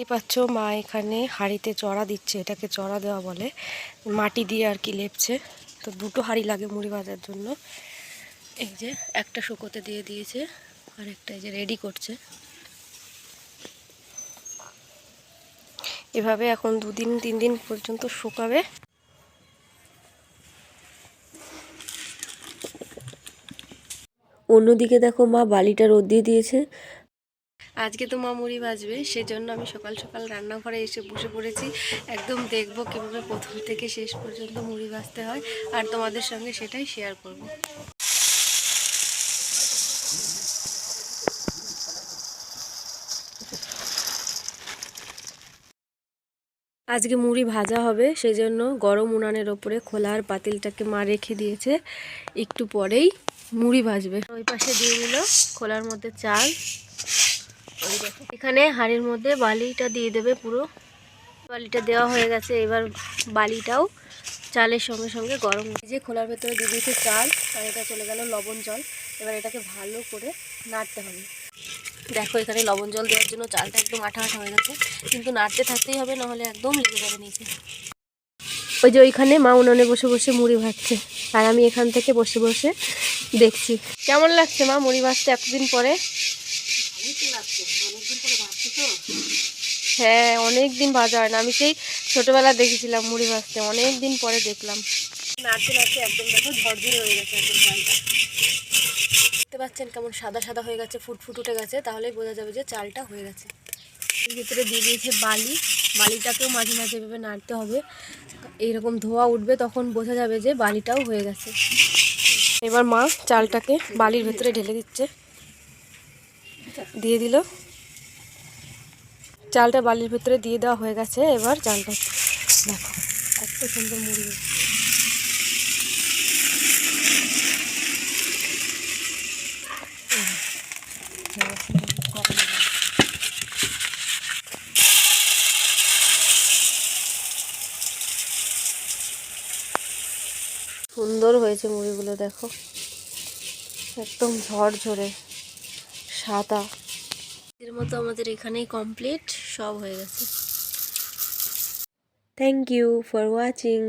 এই পাচ্ছ, মা এখানে হাঁড়িতে চড়া দিচ্ছে, এটাকে চড়া দেওয়া বলে। মাটি দিয়ে আর কি লেপছে। তো দুটো হাঁড়ি লাগে মুড়ি ভাজার জন্য। এই যে একটা শুকোতে দিয়ে দিয়েছে, আর একটা এই যে রেডি করছে। এভাবে এখন দুদিন, তিন দিন পর্যন্ত শুকাবে। অন্যদিকে দেখো মা বালিটা রোদ দিয়ে দিয়েছে। আজকে তো মা মুড়ি ভাজবে, সেজন্য আমি সকাল সকাল রান্নাঘরে এসে বসে পড়েছি। একদম দেখব কীভাবে প্রথম থেকে শেষ পর্যন্ত মুড়ি ভাজতে হয়, আর তোমাদের সঙ্গে সেটাই শেয়ার করব। আজকে মুড়ি ভাজা হবে, সেজন্য গরম উনানের ওপরে খোলার পাতিলটাকে মা রেখে দিয়েছে। একটু পরেই মুড়ি ভাজবে। ওই পাশে দিয়ে দিল খোলার মধ্যে চাল। এখানে হাঁড়ির মধ্যে বালিটা দিয়ে দেবে পুরো। বালিটা দেওয়া হয়ে গেছে, এবার বালিটাও চালের সঙ্গে সঙ্গে গরম যে খোলার ভেতরে দিয়ে দিয়েছে চাল, আর এটা চলে গেল লবণ জল। এবার এটাকে ভালো করে নাড়তে হবে। দেখো এখানে লবণ জল দেওয়ার জন্য চালটা একদম আঠা আঠা হয়ে গেছে। কিন্তু নাড়তে থাকতেই হবে নাহলে একদম লেগে যাবে নিচে। ওই যে ওইখানে মা উনুনে বসে বসে মুড়ি ভাজছে, আর আমি এখান থেকে বসে বসে দেখছি। কেমন লাগছে মা মুড়ি ভাজতে এতদিন পরে? হ্যাঁ অনেক দিন ভাজা হয় না। আমি সেই ছোটবেলা দেখেছিলাম মুড়ি ভাজতে অনেক দিন পরে দেখলাম। নাড়তে নাড়তে একদম দেখো ঝরঝরে হয়ে গেছে একদম চালটা দেখতে পাচ্ছেন কেমন সাদা সাদা হয়ে গেছে ফুটফুট উঠে গেছে তাহলেই বোঝা যাবে যে চালটা হয়ে গেছে। এর ভিতরে দিয়ে দিয়েছে বালি। বালিটাকেও মাঝে মাঝে এভাবে নাড়তে হবে। এইরকম ধোয়া উঠবে তখন বোঝা যাবে যে বালিটাও হয়ে গেছে। এবার মা চালটাকে বালির ভেতরে ঢেলে দিচ্ছে। দিয়ে দিল। চালটা বালির ভেতরে দিয়ে দেওয়া হয়ে গেছে, এবার চালটা দেখো এত সুন্দর মুড়ি। সুন্দর হয়েছে মুড়িগুলো, দেখো। একদম ঝরঝরে। সাদা। এর মতো আমাদের এখানেই কমপ্লিট সব হয়ে গেছে। Thank you for watching